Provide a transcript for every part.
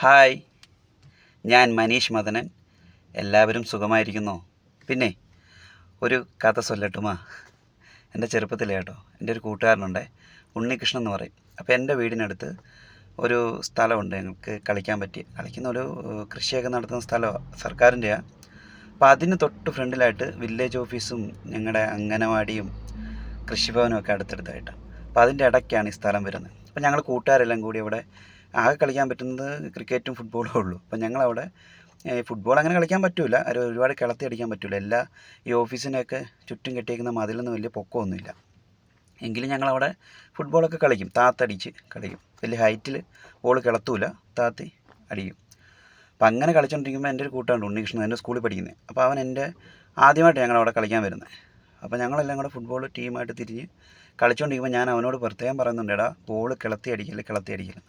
Hi. ഞാൻ മനീഷ് മദനൻ. എല്ലാവരും സുഖമായിരിക്കുന്നു. പിന്നെ ഒരു കഥ സൊല്ലട്ടുമാ എന്റെ ചെറുപ്പത്തിലെ കേട്ടോ എന്റെ ഒരു കൂട്ടുകാരനുണ്ട് ഉണ്ണികൃഷ്ണൻ എന്ന് പറയും. അപ്പോൾ എന്റെ വീടിനടുത്ത് ഒരു സ്ഥലമുണ്ട് ഞങ്ങൾക്ക് കളിക്കാൻ പറ്റിയ. കളിക്കുന്ന ഒരു കൃഷിയൊക്കെ നടത്തുന്ന സ്ഥലമാണ് സർക്കാരിന്റെയാണ് അപ്പോൾ അതിന് തൊട്ട് ഫ്രണ്ടിലായിട്ട് വില്ലേജ് ഓഫീസും ഞങ്ങളുടെ അംഗനവാടിയും കൃഷിഭവനും ഒക്കെ അടുത്തടുത്തായിട്ടാണ്. അപ്പോൾ അതിന്റെ ഇടയ്ക്കാണ് ഈ സ്ഥലം വരുന്നത്. അപ്പോൾ ഞങ്ങൾ കൂട്ടുകാരെല്ലാം കൂടി അവിടെ ആകെ കളിക്കാൻ പറ്റുന്നത് ക്രിക്കറ്റും ഫുട്ബോളും ഉള്ളൂ. അപ്പം ഞങ്ങളവിടെ ഫുട്ബോൾ അങ്ങനെ കളിക്കാൻ പറ്റില്ല ഒരു ഒരുപാട് കിളത്തി അടിക്കാൻ പറ്റില്ല എല്ലാ ഈ ഓഫീസിനെയൊക്കെ ചുറ്റും കെട്ടിയേക്കുന്ന മതിലൊന്നും വലിയ പൊക്കമൊന്നുമില്ല. എങ്കിലും ഞങ്ങളവിടെ ഫുട്ബോളൊക്കെ കളിക്കും. താത്തടിച്ച് കളിക്കും. വലിയ ഹൈറ്റിൽ ബോൾ കിളത്തൂല. താത്തി അടിക്കും. അപ്പം അങ്ങനെ കളിച്ചുകൊണ്ടിരിക്കുമ്പോൾ എന്റെ ഒരു കൂട്ടാണ്ട് ഉണ്ണികൃഷ്ണൻ. എന്റെ സ്കൂളിൽ പഠിക്കുന്നത് അപ്പോൾ അവൻ എന്റെ ആദ്യമായിട്ട് ഞങ്ങളവിടെ കളിക്കാൻ വരുന്നത് അപ്പോൾ ഞങ്ങളെല്ലാം കൂടെ ഫുട്ബോൾ ടീമായിട്ട് തിരിഞ്ഞ് കളിച്ചുകൊണ്ടിരിക്കുമ്പോൾ ഞാൻ അവനോട് പ്രത്യേകം പറയുന്നുണ്ട് എടാ ബോൾ കിളത്തി അടിക്കില്ല കിളത്തി അടിക്കില്ല?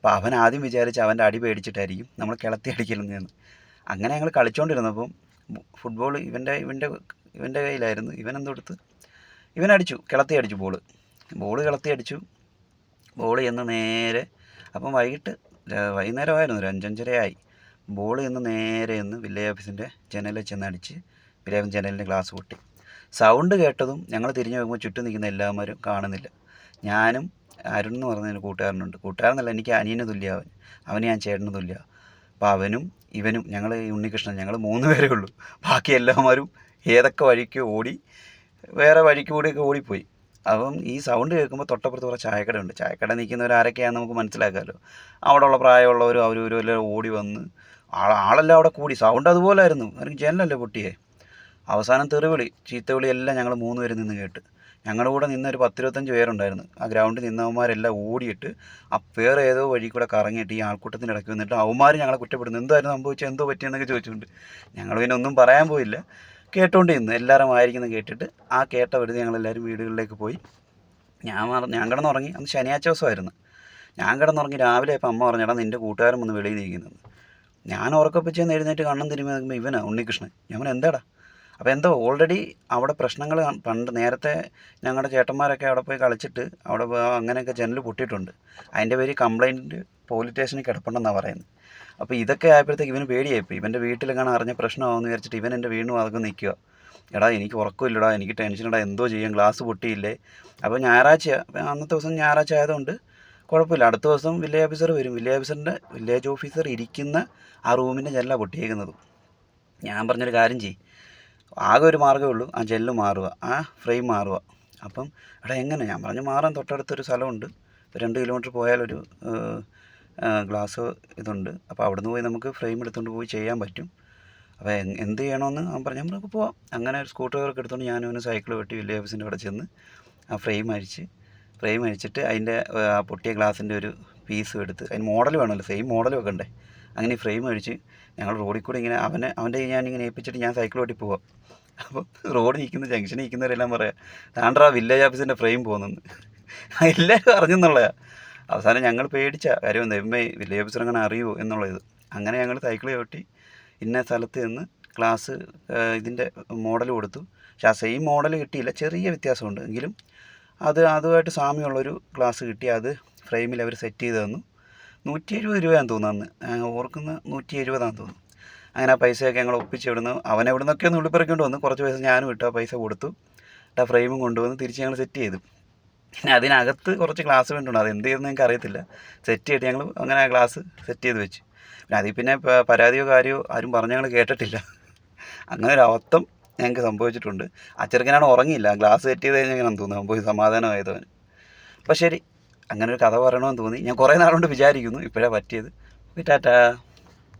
അപ്പോൾ അവൻ ആദ്യം വിചാരിച്ച് അവന്റെ അടി പേടിച്ചിട്ടായിരിക്കും നമ്മൾ കിളത്തി അടിക്കലെന്ന് അങ്ങനെ ഞങ്ങൾ കളിച്ചുകൊണ്ടിരുന്നപ്പം ഫുട്ബോൾ ഇവന്റെ ഇവന്റെ ഇവന്റെ കയ്യിലായിരുന്നു. ഇവൻ എന്തെടുത്ത് ഇവൻ അടിച്ചു കിളത്തി അടിച്ചു ബോൾ ബോൾ കിളത്തി അടിച്ചു. ബോൾ ചെന്ന് നേരെ അപ്പം വൈകിട്ട് വൈകുന്നേരമായിരുന്നു ഒരു അഞ്ചഞ്ചരയായി. ബോൾ ചെന്ന് നേരെ ചെന്ന് വില്ലേജ് ഓഫീസിന്റെ ജനലിൽ ചെന്ന് അടിച്ച് വില്ലേജ് ഓഫീസ് ജനലിന്റെ ഗ്ലാസ് പൊട്ടി. സൗണ്ട് കേട്ടതും ഞങ്ങൾ തിരിഞ്ഞു നോക്കുമ്പോൾ ചുറ്റും നിൽക്കുന്ന എല്ലാവരും കാണുന്നില്ല. ഞാനും അരുൺ എന്ന് പറഞ്ഞ കൂട്ടുകാരനുണ്ട്. കൂട്ടുകാരനല്ല എനിക്ക് അനിയന് തുല്യ അവൻ. അവന് ഞാൻ ചേട്ടന് തുല്യ. അപ്പോൾ അവനും ഇവനും ഞങ്ങൾ ഉണ്ണികൃഷ്ണൻ ഞങ്ങൾ മൂന്ന് പേരേ ഉള്ളൂ. ബാക്കി എല്ലാവരും ഏതൊക്കെ വഴിക്ക് ഓടി വേറെ വഴിക്ക് കൂടിയൊക്കെ ഓടിപ്പോയി. അപ്പം ഈ സൗണ്ട് കേൾക്കുമ്പോൾ തൊട്ടപ്പുറത്ത് കുറേ ചായക്കട ഉണ്ട് ചായക്കട നിൽക്കുന്നവർ ആരൊക്കെയാണെന്ന് നമുക്ക് മനസ്സിലാക്കാമല്ലോ അവിടെയുള്ള പ്രായമുള്ളവരും അവരും ഇവരും എല്ലാം ഓടി വന്ന് ആളെല്ലാം അവിടെ കൂടി. സൗണ്ട് അതുപോലെ ആയിരുന്നു അവർക്ക് ജനലല്ലേ പൊട്ടിയേ. അവസാനം തെറിവിളി ചീത്തവിളി എല്ലാം ഞങ്ങൾ മൂന്ന് പേര് നിന്ന് കേട്ട്. ഞങ്ങളുടെ കൂടെ നിന്ന ഒരു പത്തിരുപത്തഞ്ച് പേരുണ്ടായിരുന്നു. ആ ഗ്രൗണ്ടിൽ നിന്നവന്മാരെല്ലാം ഓടിയിട്ട് ആ വേറെ ഏതോ വഴി കൂടെ കറങ്ങിയിട്ട് ഈ ആൾക്കൂട്ടത്തിന്റെ ഇടയ്ക്ക് വന്നിട്ട് അവന്മാർ ഞങ്ങളെ കുറ്റപ്പെടുന്നു എന്തായിരുന്നു സംഭവിച്ചത്? എന്തോ പറ്റിയെന്നൊക്കെ ചോദിച്ചുകൊണ്ട് ഞങ്ങൾ പിന്നെ ഒന്നും പറയാൻ പോയില്ല. കേട്ടോണ്ട് എല്ലാവരും ആയിരിക്കുന്നു കേട്ടിട്ട് ആ കേട്ട വെറുതെ ഞങ്ങളെല്ലാവരും വീടുകളിലേക്ക് പോയി. ഞാൻ ഞാൻ കിടന്നുറങ്ങി. അന്ന് ശനിയാഴ്ച ദിവസമായിരുന്നു. ഞാൻ കിടന്നുറങ്ങി രാവിലെ ഇപ്പം അമ്മ പറഞ്ഞാൽ നിന്റെ കൂട്ടുകാരൻ വന്ന് വെളിയിൽ നിൽക്കുന്നത് ഞാൻ ഉറക്കപ്പിച്ചെന്ന് എഴുന്നേറ്റ് കണ്ണും തിരുമ്പി നോക്കുമ്പോൾ ഇവനാ ഉണ്ണികൃഷ്ണൻ. ഞാൻ എന്താടാ? അപ്പോൾ എന്തോ ഓൾറെഡി അവിടെ പ്രശ്നങ്ങൾ പണ്ട് നേരത്തെ ഞങ്ങളുടെ ചേട്ടന്മാരൊക്കെ അവിടെ പോയി കളിച്ചിട്ട് അവിടെ അങ്ങനെയൊക്കെ ജനൽ പൊട്ടിയിട്ടുണ്ട്. അതിന്റെ പേര് കംപ്ലൈന്റ് പോലീസ് സ്റ്റേഷനിൽ കിടപ്പുണ്ടെന്നാണ് പറയുന്നത്. അപ്പോൾ ഇതൊക്കെ ആയപ്പോഴത്തേക്ക് ഇവന് പേടിയായിപ്പോൾ ഇവന്റെ വീട്ടിലെങ്ങാണ് അറിഞ്ഞ പ്രശ്നമാകുമെന്ന് വിചാരിച്ചിട്ട് ഇവൻ എന്റെ വീണ്ടും അതൊക്കെ നിൽക്കുക എടാ എനിക്ക് ഉറക്കമില്ലടാ എനിക്ക് ടെൻഷനടാ എന്തോ ചെയ്യാം ഗ്ലാസ് പൊട്ടിയില്ലേ. അപ്പോൾ ഞായറാഴ്ച അന്നത്തെ ദിവസം ഞായറാഴ്ച ആയതുകൊണ്ട് കുഴപ്പമില്ല. അടുത്ത ദിവസം വില്ലേജ് ഓഫീസർ വരും. വില്ലേജ് ഓഫീസറിന്റെ വില്ലേജ് ഓഫീസർ ഇരിക്കുന്ന ആ റൂമിന്റെ ജനല പൊട്ടിയേക്കുന്നത്. ഞാൻ പറഞ്ഞൊരു കാര്യം ചെയ്യ്. ആകെ ഒരു മാർഗമേ ഉള്ളൂ. ആ ജെല്ല് മാറുക ആ ഫ്രെയിം മാറുക. അപ്പം എടാ എങ്ങനെ? ഞാൻ പറഞ്ഞു മാറാൻ തൊട്ടടുത്തൊരു സ്ഥലമുണ്ട്. രണ്ട് കിലോമീറ്റർ പോയാലൊരു ഗ്ലാസ് ഇതുണ്ട്. അപ്പോൾ അവിടുന്ന് പോയി നമുക്ക് ഫ്രെയിം എടുത്തുകൊണ്ട് പോയി ചെയ്യാൻ പറ്റും. അപ്പോൾ എന്ത് ചെയ്യണമെന്ന് അവൻ പറഞ്ഞു നമുക്ക് പോവാം. അങ്ങനെ ഒരു സ്കൂട്ടർ എടുത്തുകൊണ്ട് ഞാനും അവന് സൈക്കിൾ വെട്ടി വില്ലേജ് ഓഫീസിന്റെ അവിടെ ചെന്ന് ആ ഫ്രെയിം അഴിച്ച് ഫ്രെയിം അഴിച്ചിട്ട് അതിന്റെ ആ പൊട്ടിയ ഗ്ലാസിന്റെ ഒരു പീസും എടുത്ത്. അതിന് മോഡൽ വേണമല്ലോ സെയിം മോഡൽ വെക്കണ്ടേ? അങ്ങനെ ഈ ഫ്രെയിം അഴിച്ച് ഞങ്ങൾ റോഡിൽ കൂടി ഇങ്ങനെ അവനെ അവന്റെ ഞാൻ ഇങ്ങനെ ഏൽപ്പിച്ചിട്ട് ഞാൻ സൈക്കിൾ ഓട്ടി പോവാം. അപ്പോൾ റോഡ് നിൽക്കുന്ന ജംഗ്ഷനിൽ നിൽക്കുന്നവരെല്ലാം പറയാം താണ്ടാ വില്ലേജ് ഓഫീസിന്റെ ഫ്രെയിം പോകുന്നെന്ന്. എല്ലാവരും അറിഞ്ഞെന്നുള്ളതാണ് അവസാനം ഞങ്ങൾ പേടിച്ച കാര്യം എന്താ എമ്മ വില്ലേജ് ഓഫീസർ അങ്ങനെ അറിയുമോ എന്നുള്ളത്. അങ്ങനെ ഞങ്ങൾ സൈക്കിൾ ചവിട്ടി ഇന്ന സ്ഥലത്ത് നിന്ന് ക്ലാസ് ഇതിന്റെ മോഡൽ കൊടുത്തു. പക്ഷെ ആ സെയിം മോഡൽ കിട്ടിയില്ല ചെറിയ വ്യത്യാസമുണ്ട്. എങ്കിലും അത് അതുമായിട്ട് സാമ്യമുള്ളൊരു ക്ലാസ് കിട്ടി. അത് ഫ്രെയിമിൽ അവർ സെറ്റ് ചെയ്ത് തന്നു. നൂറ്റി എഴുപത് രൂപയാണെന്ന് തോന്നുന്നു അന്ന്. ഓർക്കുന്ന നൂറ്റി എഴുപതാണെന്ന് തോന്നുന്നു. അങ്ങനെ ആ പൈസയൊക്കെ ഞങ്ങൾ ഒപ്പിച്ച് ഇവിടുന്ന് അവൻ എവിടെ നിന്നൊക്കെ ഒന്ന് ഉള്ളിപ്പിറക്കൊണ്ട് വന്നു. കുറച്ച് പൈസ ഞാനും ഇട്ടു. ആ പൈസ കൊടുത്തു. ആ ഫ്രെയിമും കൊണ്ടുവന്ന് തിരിച്ച് ഞങ്ങൾ സെറ്റ് ചെയ്തു. പിന്നെ അതിനകത്ത് കുറച്ച് ക്ലാസ് വേണ്ടുണ്ട് അത് എന്ത് ചെയ്യുന്നത് ഞങ്ങൾക്ക് അറിയത്തില്ല. സെറ്റ് ചെയ്തിട്ട് ഞങ്ങൾ അങ്ങനെ ആ ഗ്ലാസ് സെറ്റ് ചെയ്ത് വെച്ചു. പിന്നെ അതിൽ പിന്നെ പരാതിയോ കാര്യമോ ആരും പറഞ്ഞ് ഞങ്ങൾ കേട്ടിട്ടില്ല. അങ്ങനെ ഒരു അവത്വം ഞങ്ങൾക്ക് സംഭവിച്ചിട്ടുണ്ട്. ആ ഉറങ്ങിയില്ല. ഗ്ലാസ് സെറ്റ് ചെയ്ത് കഴിഞ്ഞാൽ അങ്ങനെ തോന്നുന്നു. പോയി സമാധാനമായതവന്. അപ്പോൾ ശരി. അങ്ങനെ ഒരു കഥ പറയണമെന്ന് തോന്നി. ഞാൻ കുറേ നാളുകൊണ്ട് വിചാരിക്കുന്നു ഇപ്പോഴാണ് പറ്റിയത്. ടാറ്റാ.